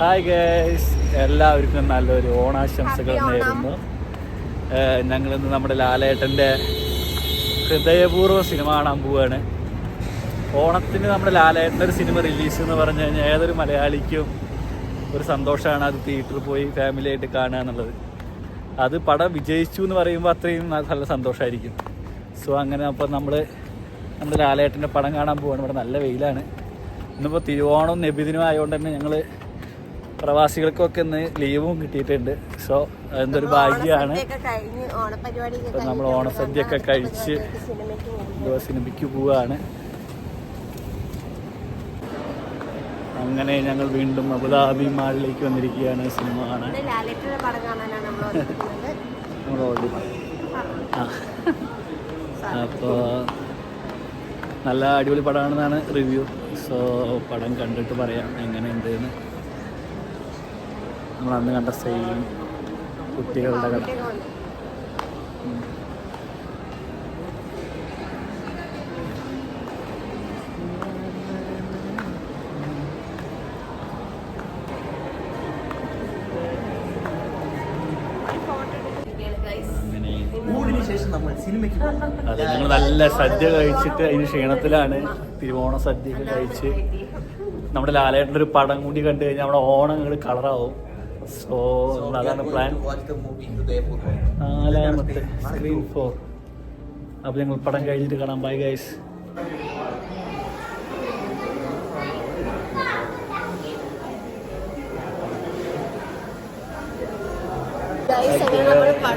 Hi guys എല്ലാവർക്കും നല്ലൊരു ഓണാശംസകൾ നേരുന്നു. ഞങ്ങളിന്ന് നമ്മുടെ ലാലേട്ടന്റെ ഹൃദയപൂർവ സിനിമ കാണാൻ പോവുകയാണ് ഓണത്തിന് നമ്മുടെ ലാലേട്ടന്റെ ഒരു സിനിമ റിലീസ് എന്ന് പറഞ്ഞു കഴിഞ്ഞാൽ ഏതൊരു മലയാളിക്കും ഒരു സന്തോഷമാണ് അത് തിയേറ്ററിൽ പോയി ഫാമിലി ആയിട്ട് കാണുക എന്നുള്ളത്. അത് പടം വിജയിച്ചു എന്ന് പറയുമ്പോൾ അത്രയും നല്ല സന്തോഷമായിരിക്കും സോ അങ്ങനെ അപ്പോൾ നമ്മൾ നമ്മുടെ ലാലേട്ടന്റെ പടം കാണാൻ പോവുകയാണ് ഇവിടെ നല്ല വെയിലാണ്. ഇന്നിപ്പോൾ തിരുവോണം നബിദിനം ആയതുകൊണ്ട് തന്നെ ഞങ്ങൾ പ്രവാസികൾക്കൊക്കെ ഇന്ന് ലീവും കിട്ടിയിട്ടുണ്ട്. സോ എന്തൊരു ഭാഗ്യമാണ്. ഇപ്പൊ നമ്മൾ ഓണസദ്യ ഓണസദ്യയൊക്കെ കഴിച്ച് സിനിമയ്ക്ക് പോവുകയാണ് അങ്ങനെ ഞങ്ങൾ വീണ്ടും അബുദാബി മാളിലേക്ക് വന്നിരിക്കുകയാണ്. സിനിമ കാണാൻ. നമ്മൾ നമ്മൾ ഓൾറെഡി അപ്പോൾ നല്ല അടിപൊളി പടമാണെന്നാണ് റിവ്യൂ. സോ പടം കണ്ടിട്ട് പറയാം എങ്ങനെയുണ്ട് എന്ന് നമ്മൾ അന്ന് കണ്ട സെയിം കുട്ടികളുടെ കട അതെ ഞങ്ങൾ നല്ല സദ്യ കഴിച്ചിട്ട് അതിന് ക്ഷീണത്തിലാണ്. തിരുവോണ സദ്യ കഴിച്ച്. നമ്മുടെ ലാലേട്ടന്റെ ഒരു പടം കൂടി കണ്ടു കഴിഞ്ഞാൽ നമ്മുടെ ഓണം കളറാവും സോ അതാണ് പ്ലാൻ നാലാമത്തെ സ്ക്രീൻ ഫോർ അപ്പോൾ ഞങ്ങൾ പടം കഴിഞ്ഞിട്ട് കാണാം. ബൈ ഗൈസ്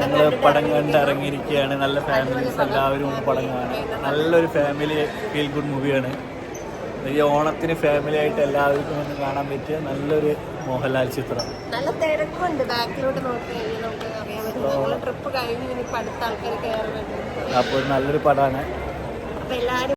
ഞങ്ങൾ പടം കണ്ട് ഇറങ്ങിയിരിക്കുകയാണ് നല്ല ഫാമിലീസ് എല്ലാവരും പടം കാണാൻ. നല്ലൊരു ഫാമിലി ഫീൽ ഗുഡ് മൂവിയാണ് ഈ ഓണത്തിന് ഫാമിലി ആയിട്ട് എല്ലാവർക്കും ഒന്ന് കാണാൻ പറ്റിയ നല്ലൊരു മോഹൻലാൽ ചിത്രം. നല്ല തിരക്കുണ്ട്. ബാക്കിലോട്ട് നോക്കി ട്രിപ്പ് കഴിഞ്ഞ് അടുത്ത ആൾക്കാർ അപ്പോൾ നല്ലൊരു പടമാണ്.